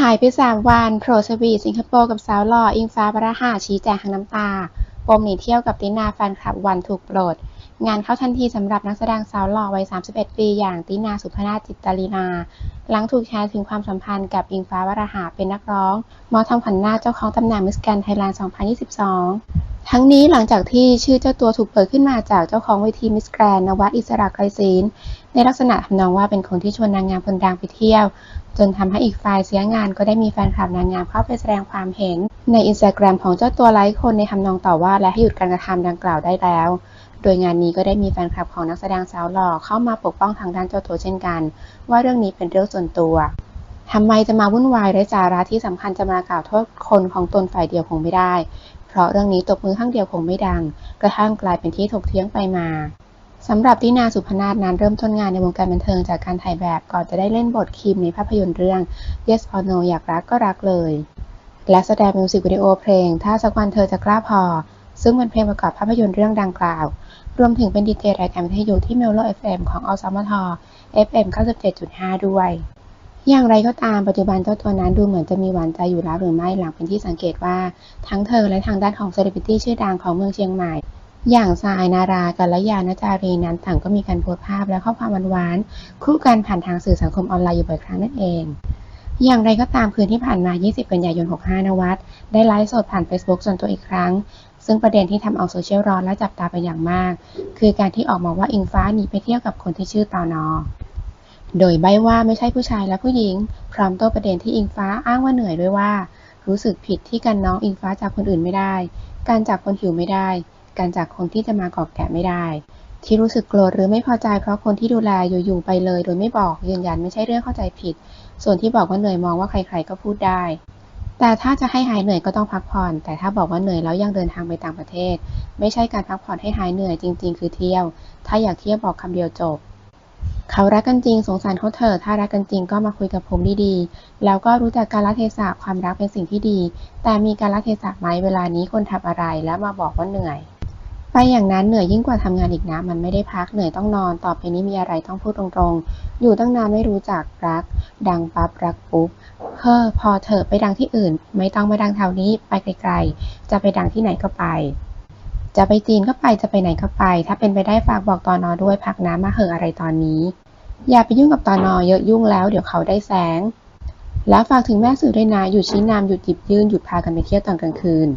หายไป3วันโผล่สวีทสิงคโปร์กับสาวหล่ออิงฟ้าประหาชี้แจงทั้งน้ำตา ปมหนีเที่ยวกับตินาแฟนคลับวันถูกโปรด งานเข้าทันทีสำหรับนักแสดงสาวหล่อวัย 31 ปี อย่างตินาสุพนาจิตตลีนา หลังถูกแชร์ถึงความสัมพันธ์กับอิงฟ้าวราหะเป็นนักร้องหมอทำขวัญนาคเจ้าของตำแหน่งมิสแกรนไทยแลนด์ 2022 ทั้งนี้หลังจากที่ชื่อเจ้าตัวถูกเปิดขึ้นมาจากเจ้าของเวทีมิสแกรนนวัดอิสระไกรศีล ในลักษณะทำนองว่าเป็นคนที่ชวนนางงามคนดังไปเที่ยว จนทำให้อีกฝ่ายเสียงานก็ได้มีแฟนคลับนางงามเข้าไปแสดงความเห็น ในอินสตาแกรมของเจ้าตัวไลค์คนในทำนองต่อว่าและให้หยุดการกระทำดังกล่าวได้แล้ว โดยงานนี้ก็ได้มีแฟนคลับของนักแสดงสาวหล่อเข้ามาปกป้องทางด้านเจ้าตัวเช่นกัน ว่าเรื่องนี้เป็นเรื่องส่วนตัวทำไมจะมาวุ่นวายไร้สาระที่สำคัญจะมากล่าวโทษคนของตนฝ่ายเดียวคงไม่ได้ เพราะเรื่องนี้ตบมือข้างเดียวคงไม่ดัง กระทั่งกลายเป็นที่ถกเถียงไปมา สำหรับตินาสุพนาถนั้นเริ่มต้นงานในวงการบันเทิงจากการถ่ายแบบก่อนจะได้เล่นบทคิมในภาพยนตร์เรื่อง Yes or No อยากรักก็รักเลย และแสดงมิวสิกวิดีโอเพลง ถ้าสักวันเธอจะกล้าพอ ซึ่งเป็นเพลงประกอบภาพยนตร์เรื่องดังกล่าว รวมถึงเป็นดีเจรายการวิทยุที่เมลโล FM ของอสมท FM 97.5 ด้วย อย่างไรก็ตามปัจจุบันเจ้าตัวนั้นดูเหมือนจะมีหวานใจอยู่แล้วหรือไม่หลังเป็นที่สังเกตว่าทั้งเธอและทางด้านของเซเลบริตี้ชื่อดังของเมืองเชียงใหม่ อย่างทรายนารากัลยาณจารีนั้นต่างก็มีการโพสต์ภาพและข้อความหวานๆคู่กันผ่านทางสื่อสังคมออนไลน์อยู่บ่อยครั้งนั่นเอง อย่างไรก็ตามคืนที่ผ่านมา 20 กันยายน 65 นวัดได้ไลฟ์สดผ่าน Facebook ส่วนตัวอีกครั้ง ซึ่งประเด็นที่ทำเอาโซเชียลร้อนและจับตาเป็นอย่างมาก คือการที่ออกมาว่าอิงฟ้าหนีไปเที่ยวกับคนที่ชื่อตอนอโดยใบว่าไม่ใช่ผู้ชายและผู้หญิง พร้อมโต้ประเด็นที่อิงฟ้าอ้างว่าเหนื่อยด้วยว่า รู้สึกผิดที่กันน้องอิงฟ้าจากคนอื่นไม่ได้ การจากคนหิวไม่ได้ การจากคนที่จะมากอบแกะไม่ได้ ที่รู้สึกโกรธหรือไม่พอใจเพราะคนที่ดูแลอยู่ๆไปเลย โดยไม่บอกยืนยันไม่ใช่เรื่องเข้าใจผิด ส่วนที่บอกว่าเหนื่อยมองว่าใครๆก็พูดได้ แต่ถ้าจะให้หายเหนื่อยก็ต้องพักผ่อน แต่ถ้าบอกว่าเหนื่อยแล้วยังเดินทางไปต่างประเทศ ไม่ใช่การพักผ่อนให้หายเหนื่อยจริง ๆ คือเที่ยว ถ้าอยากเที่ยวบอกคำเดียวจบเขารักกันจริงสงสารเขาเถอะถ้ารักกันจริงก็มาคุยกับผมดีๆ แล้วก็รู้จักการละเทศะความรักเป็นสิ่งที่ดี แต่มีการละเทศะไหมเวลานี้คนทำอะไรแล้วมาบอกว่าเหนื่อย ไปอย่างนั้นเหนื่อยยิ่งกว่าทำงานอีกนะ มันไม่ได้พักเหนื่อยต้องนอน ต่อไปนี้มีอะไรต้องพูดตรงๆ อยู่ตั้งนานไม่รู้จักรัก ดังปั๊บรักปุ๊บเฮ้อพอเถอะไปดังที่อื่น ไม่ต้องมาดังแถวนี้ไปไกลๆ จะไปดังที่ไหนก็ไป จะไปจีนก็ไปจะไปไหนก็ไป ถ้าเป็นไปได้ฝากบอกตอนนอด้วยพักน้ำมาเหอะอะไรตอนนี้ อย่าไปยุ่งกับตอนนอเยอะยุ่งแล้วเดี๋ยวเขาได้แสง แล้วฝากถึงแม่สื่อด้วยนะหยุดชี้นำหยุดหยิบยื่นหยุดพากันไปเที่ยวตอนกลางคืน